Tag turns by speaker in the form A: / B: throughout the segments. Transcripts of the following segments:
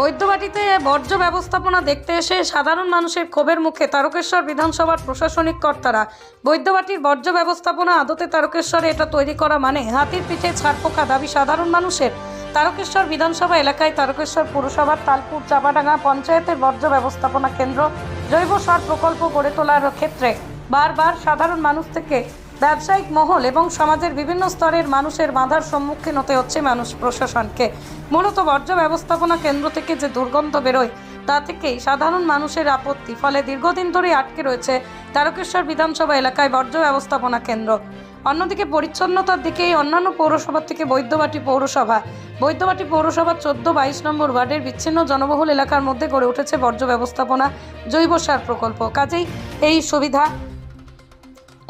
A: বৈদ্যবাটিতে বর্জ্য ব্যবস্থাপনা দেখতে এসে সাধারণ মানুষের ক্ষোভের মুখে তারকেশ্বর বিধানসভার প্রশাসনিক কর্তারা, বৈদ্যবাটির বর্জ্য ব্যবস্থাপনা আদতে তারকেশ্বরে এটা তৈরি করা মানে হাতির পিঠে ছাড়পোকা দাবি সাধারণ মানুষের। তারকেশ্বর বিধানসভা এলাকায় তারকেশ্বর পুরসভার তালপুর চাপাডাঙ্গা পঞ্চায়েতের বর্জ্য ব্যবস্থাপনা কেন্দ্র জৈব সার প্রকল্প গড়ে তোলার ক্ষেত্রে বারবার সাধারণ মানুষ থেকে ব্যবসায়িক মহল এবং সমাজের বিভিন্ন স্তরের মানুষের বাধার সম্মুখীন হতে হচ্ছে মানুষ প্রশাসনকে। মূলত বর্জ্য ব্যবস্থাপনা কেন্দ্র থেকে যে দুর্গন্ধ বেরোয়, তা থেকেই সাধারণ মানুষের আপত্তি। ফলে দীর্ঘদিন ধরে আটকে রয়েছে তারকেশ্বর বিধানসভা এলাকায় বর্জ্য ব্যবস্থাপনা কেন্দ্র। অন্যদিকে পরিচ্ছন্নতার দিকে অন্যান্য পৌরসভা থেকে বৈদ্যবাটি পৌরসভা। বৈদ্যবাটি পৌরসভার চোদ্দ বাইশ নম্বর ওয়ার্ডের বিচ্ছিন্ন জনবহুল এলাকার মধ্যে গড়ে উঠেছে বর্জ্য ব্যবস্থাপনা জৈব সার প্রকল্প। কাজেই এই সুবিধা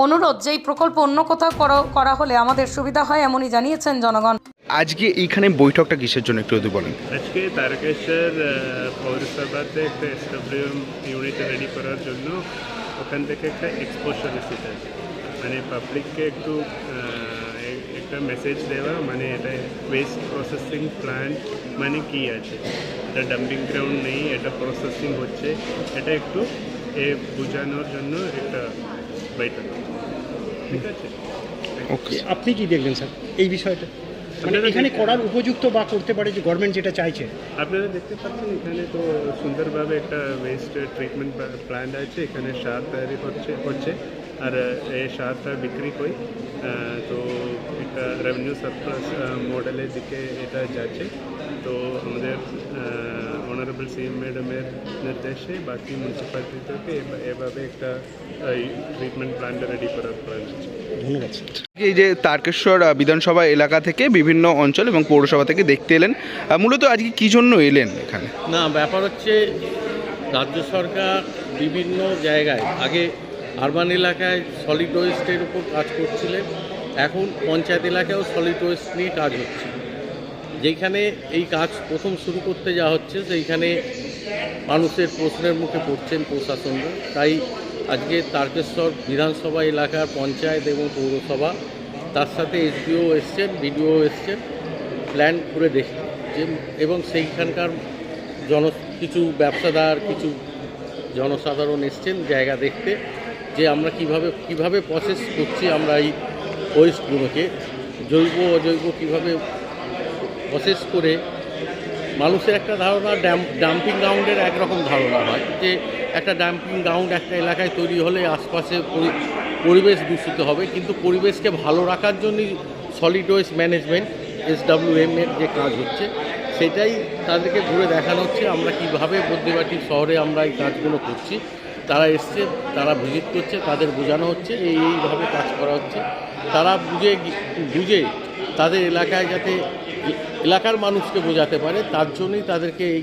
A: অনুরোধ যে এই প্রকল্প অন্য কোথাও করা- করা হলে আমাদের সুবিধা হয় এমনই জানিয়েছেন জনগণ।
B: আজকে এইখানে বৈঠকটা কিসের জন্য একটু যদি বলেন?
C: আজকে তারকেশ্বর পৌরসভাতে একটা এসডব্লিউএম ইউনিট রেডি করার জন্য ওখান থেকে একটা এক্সপোশন এসেছে মানে পাবলিককে একটু একটা মেসেজ দেওয়া মানে এটা ওয়েস্ট প্রসেসিং প্ল্যান্ট মানে কি আছে? এটা ডাম্পিং গ্রাউন্ড নেই এটা প্রসেসিং হচ্ছে। এটা একটু এ বোঝানোর জন্য একটা বৈঠক ঠিক আছে?
D: আপনি কি দেখবেন স্যার এই বিষয়টা? মানে
C: আপনারা
D: এখানে করার উপযুক্ত বা করতে পারে যে গভর্নমেন্ট যেটা চাইছে?
C: আপনারা দেখতে পাচ্ছেন এখানে তো সুন্দরভাবে একটা ওয়েস্ট ট্রিটমেন্ট প্ল্যান আছে এখানে সার তৈরি হচ্ছে হচ্ছে। আর এই সারটা বিক্রি হয় তো একটা রেভিনিউ সারপ্লাস মডেলের দিকে এটা যাচ্ছে। তো আমাদের অনারেবল সিএম ম্যাডামের নির্দেশে বাকি মিউনিসিপ্যালিটিতে এভাবে একটা ট্রিটমেন্ট প্ল্যান্ট রেডি করার প্ল্যান
D: ধন্যবাদ
B: এই যে তারকেশ্বর বিধানসভা এলাকা থেকে বিভিন্ন অঞ্চল এবং পৌরসভা থেকে দেখতে এলেন মূলত আজকে কি জন্য এলেন এখানে?
E: না ব্যাপার হচ্ছে রাজ্য সরকার বিভিন্ন জায়গায় আগে আরবান এলাকায় সলিড ওয়েস্টের উপর কাজ করছিলেন এখন পঞ্চায়েত এলাকায়ও সলিড ওয়েস্ট নিয়ে কাজ হচ্ছে। যেখানে এই কাজ প্রথম শুরু করতে যাওয়া হচ্ছে, সেইখানে মানুষের প্রশ্নের মুখে পড়ছেন প্রশাসনরা। তাই আজকে তারকেশ্বর বিধানসভা এলাকার পঞ্চায়েত এবং পৌরসভা, তার সাথে এসডিও এসছেন, বিডিও এসছেন প্ল্যান করে দেখে যে, এবং সেইখানকার জন, কিছু ব্যবসাদার, কিছু জনসাধারণ এসছেন জায়গা দেখতে, যে আমরা কীভাবে কীভাবে প্রসেস করছি, আমরা এই ওয়েস্টগুলোকে জৈব অজৈব কীভাবে প্রসেস করে মানুষের একটা ধারণা ডাম্পিং গ্রাউন্ডের একরকম ধারণা হয় যে একটা ডাম্পিং গ্রাউন্ড একটা এলাকায় তৈরি হলে আশপাশে পরিবেশ দূষিত হবে। কিন্তু পরিবেশকে ভালো রাখার জন্যই সলিড ওয়েস্ট ম্যানেজমেন্ট এসডাব্লিউএম এর যে কাজ হচ্ছে, সেটাই তাদেরকে ঘুরে দেখানো হচ্ছে। আমরা কীভাবে বদ্যিবাটি শহরে আমরা এই কাজগুলো করছি। তারা এসছে, তারা ভিজিট করছে, তাদের বোঝানো হচ্ছে এই এইভাবে কাজ করা হচ্ছে। তারা বুঝে বুঝে তাদের এলাকায় যাতে এলাকার মানুষকে বোঝাতে পারে, তার জন্যই তাদেরকে এই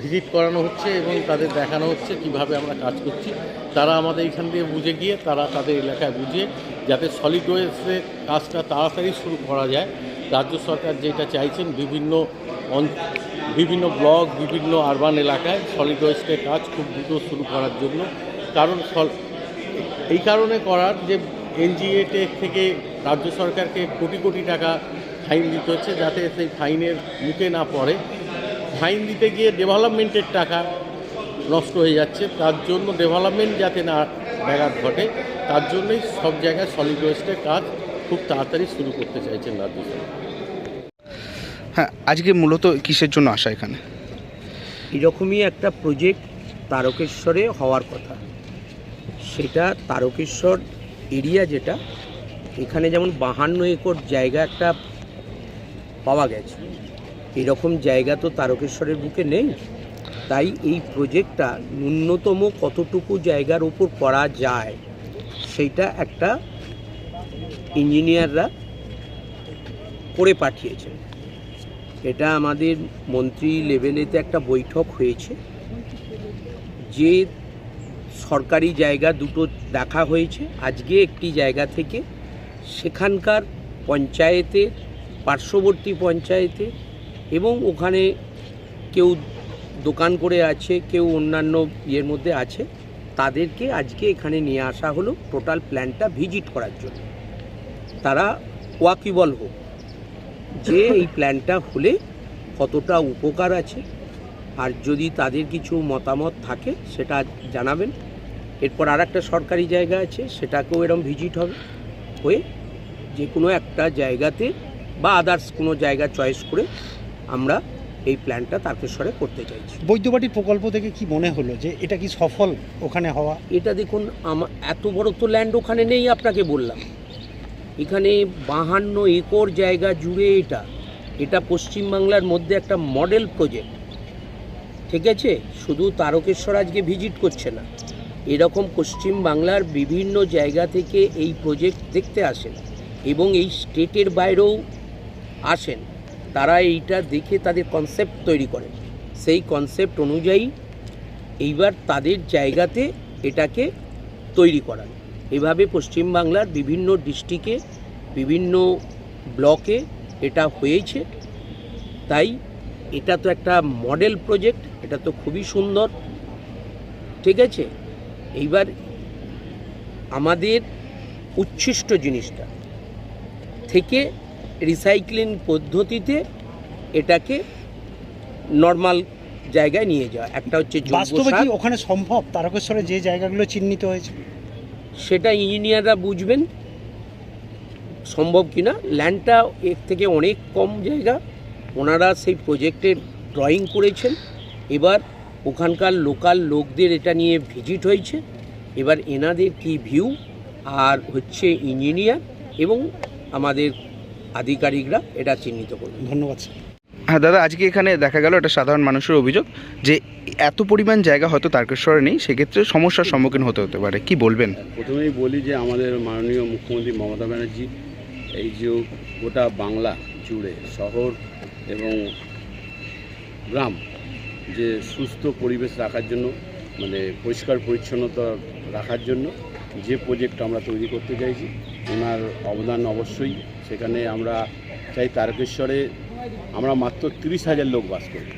E: ভিজিট করানো হচ্ছে এবং তাদের দেখানো হচ্ছে কীভাবে আমরা কাজ করছি। তারা আমাদের এখান দিয়ে বুঝে গিয়ে, তারা তাদের এলাকায় বুঝে যাতে সলিড ওয়েস্টের কাজটা তাড়াতাড়ি শুরু করা যায়। রাজ্য সরকার যেটা চাইছেন, বিভিন্ন বিভিন্ন ব্লক, বিভিন্ন আরবান এলাকায় সলিড ওয়েস্টের কাজ খুব দ্রুত শুরু করার জন্য। কারণ এই কারণে করার যে এনজিএ থেকে রাজ্য সরকারকে কোটি কোটি টাকা ফাইন দিতে হচ্ছে যাতে সেই ফাইনের মুখে না পড়ে। ফাইন দিতে গিয়ে ডেভেলপমেন্টের টাকা নষ্ট হয়ে যাচ্ছে। তার জন্য ডেভেলপমেন্ট যাতে না ব্যাঘাত ঘটে, তার জন্যই সব জায়গায় সলিড ওয়েস্টের কাজ খুব তাড়াতাড়ি শুরু করতে চাইছেন রাজ্য সরকার।
B: হ্যাঁ আজকে মূলত কিসের জন্য আসা এখানে?
F: এরকমই একটা প্রজেক্ট তারকেশ্বরে হওয়ার কথা। সেটা তারকেশ্বর এরিয়া যেটা, এখানে যেমন বাহান্ন একর জায়গা একটা পাওয়া গেছে। এরকম জায়গা তো তারকেশ্বরের বুকে নেই। তাই এই প্রজেক্টটা ন্যূনতম কতটুকু জায়গার উপর করা যায় সেইটা একটা ইঞ্জিনিয়াররা করে পাঠিয়েছেন এটা আমাদের মন্ত্রী লেভেলেতে একটা বৈঠক হয়েছে। যে সরকারি জায়গা দুটো দেখা হয়েছে। আজকে একটি জায়গা থেকে সেখানকার পঞ্চায়েতে, পার্শ্ববর্তী পঞ্চায়েতে এবং ওখানে কেউ দোকান করে আছে, কেউ অন্যান্য ইয়ের মধ্যে আছে, তাদেরকে আজকে এখানে নিয়ে আসা হলো। টোটাল প্ল্যানটা ভিজিট করার জন্য। তারা ওয়াকিবল হোক। যে এই প্ল্যানটা হলে কতটা উপকার আছে আর যদি তাদের কিছু মতামত থাকে সেটা জানাবেন। এরপর আর একটা সরকারি জায়গা আছে সেটাকেও এরম ভিজিট হবে। হয়ে যে কোনো একটা জায়গাতে বা আদার্স কোনো জায়গা চয়েস করে আমরা এই প্ল্যানটা তারকেশ্বরে করতে চাইছি।
D: বৈদ্যবাটির প্রকল্প থেকে কি মনে হলো যে এটা কি সফল ওখানে হওয়া?
F: এটা দেখুন আমার এত বড় তো ল্যান্ড ওখানে নেই আপনাকে বললাম। এখানে বাহান্ন একর জায়গা জুড়ে এটা। এটা পশ্চিমবাংলার মধ্যে একটা মডেল প্রজেক্ট। ঠিক আছে? শুধু তারকেশ্বর আজকে ভিজিট করছে না। এরকম পশ্চিমবাংলার বিভিন্ন জায়গা থেকে এই প্রজেক্ট দেখতে আসেন এবং এই স্টেটের বাইরেও আসেন। তারা এইটা দেখে তাদের কনসেপ্ট তৈরি করেন। সেই কনসেপ্ট অনুযায়ী এইবার তাদের জায়গাতে এটাকে তৈরি করান। এভাবে পশ্চিমবাংলার বিভিন্ন ডিস্ট্রিক্টে বিভিন্ন ব্লকে এটা হয়েছে। তাই এটা তো একটা মডেল প্রজেক্ট এটা তো খুবই সুন্দর। ঠিক আছে? এইবার আমাদের উচ্ছিষ্ট জিনিসটা থেকে রিসাইক্লিং পদ্ধতিতে এটাকে নর্মাল জায়গায় নিয়ে যাওয়া। একটা হচ্ছে
D: বাস্তবে কি ওখানে সম্ভব? তারকেশ্বরে যে জায়গাগুলো চিহ্নিত হয়েছে।
F: সেটা ইঞ্জিনিয়াররা বুঝবেন। সম্ভব কি না ল্যান্ডটা এর থেকে অনেক কম জায়গা। ওনারা সেই প্রজেক্টের ড্রয়িং করেছেন। এবার ওখানকার লোকাল লোকদের এটা নিয়ে ভিজিট হয়েছে। এবার এনাদের কি ভিউ আর হচ্ছে ইঞ্জিনিয়ার এবং আমাদের আধিকারিকরা এটা চিহ্নিত করবেন।
D: ধন্যবাদ স্যার
B: হ্যাঁ দাদা, আজকে এখানে দেখা গেল একটা সাধারণ মানুষের অভিযোগ যে এত পরিমাণ জায়গা হয়তো তারকেশ্বরে নেই, সেক্ষেত্রে সমস্যার সম্মুখীন হতে হতে পারে। কি বলবেন?
G: প্রথমেই বলি যে আমাদের মাননীয় মুখ্যমন্ত্রী মমতা ব্যানার্জি, এই যে গোটা বাংলা জুড়ে শহর এবং গ্রাম যে সুস্থ পরিবেশ রাখার জন্য মানে পরিষ্কার পরিচ্ছন্নতা রাখার জন্য যে প্রজেক্ট আমরা তৈরি করতে চাইছি, ওনার অবদান অবশ্যই। সেখানে আমরা চাই তারকেশ্বরে আমরা মাত্র তিরিশ হাজার লোক বাস করি।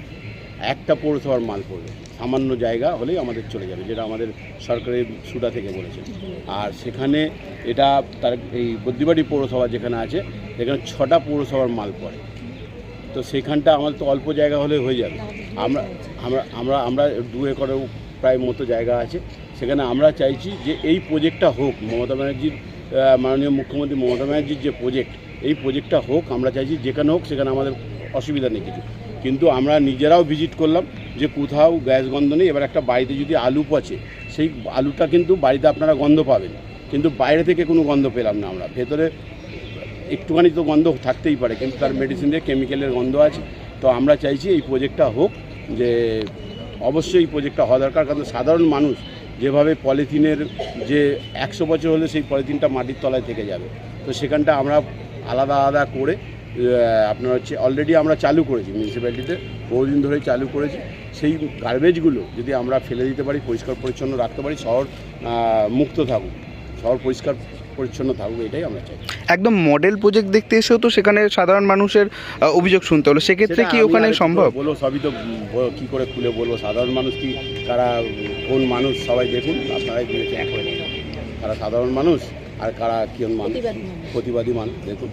G: একটা পৌরসভার মাল পড়বে। সামান্য জায়গা হলেই আমাদের চলে যাবে, যেটা আমাদের সরকারের সুডা থেকে বলেছে। আর সেখানে এটা তার এই বদ্রিবাড়ি পৌরসভা যেখানে আছে, সেখানে ছটা পৌরসভার মাল পড়ে। তো সেখানটা আমাদের তো অল্প জায়গা হলে হয়ে যাবে। আমরা আমরা আমরা আমরা দু একরেও প্রায় মতো জায়গা আছে। সেখানে আমরা চাইছি যে এই প্রজেক্টটা হোক, মমতা ব্যানার্জির মাননীয় মুখ্যমন্ত্রী মমতা ব্যানার্জির যে প্রজেক্ট এই প্রজেক্টটা হোক, আমরা চাইছি যেখানে হোক, সেখানে আমাদের অসুবিধা নেই কিছু। কিন্তু আমরা নিজেরাও ভিজিট করলাম যে কোথাও গ্যাস গন্ধ নেই। এবার একটা বাড়িতে যদি আলু পচে, সেই আলুটা কিন্তু বাড়িতে আপনারা গন্ধ পাবেন। কিন্তু বাইরে থেকে কোনো গন্ধ পেলাম না আমরা। ভেতরে একটুখানি তো গন্ধ থাকতেই পারে, কিন্তু তার মেডিসিন দিয়ে কেমিক্যালের গন্ধ আছে। তো আমরা চাইছি এই প্রজেক্টটা হোক, যে অবশ্যই এই প্রজেক্টটা হওয়া দরকার। কারণ সাধারণ মানুষ যেভাবে পলিথিনের যে একশো বছর হলে সেই পলিথিনটা মাটির তলায় থেকে যাবে। তো সেখানটা আমরা আলাদা আলাদা করে আপনার হচ্ছে অলরেডি আমরা চালু করেছি মিউনিসিপ্যালিটিতে বহুদিন ধরেই চালু করেছি। সেই গার্বেজগুলো যদি আমরা ফেলে দিতে পারি পরিষ্কার পরিচ্ছন্ন রাখতে পারি শহর মুক্ত থাকুক শহর পরিষ্কার পরিচ্ছন্ন থাকুক এটাই আমরা চাই।
B: একদম মডেল প্রজেক্ট দেখতে এসেও তো সেখানে সাধারণ মানুষের অভিযোগ শুনতে হলো। সেক্ষেত্রে কি ওখানে সম্ভব?
G: বলব সবই তো কী করে খুলে বলব সাধারণ মানুষ কি কারা কোন মানুষ সবাই দেখুন আপনারাই এক করে তারা সাধারণ মানুষ আর কারা কেউ মানুষ প্রতিবাদী মানুষ দেখুন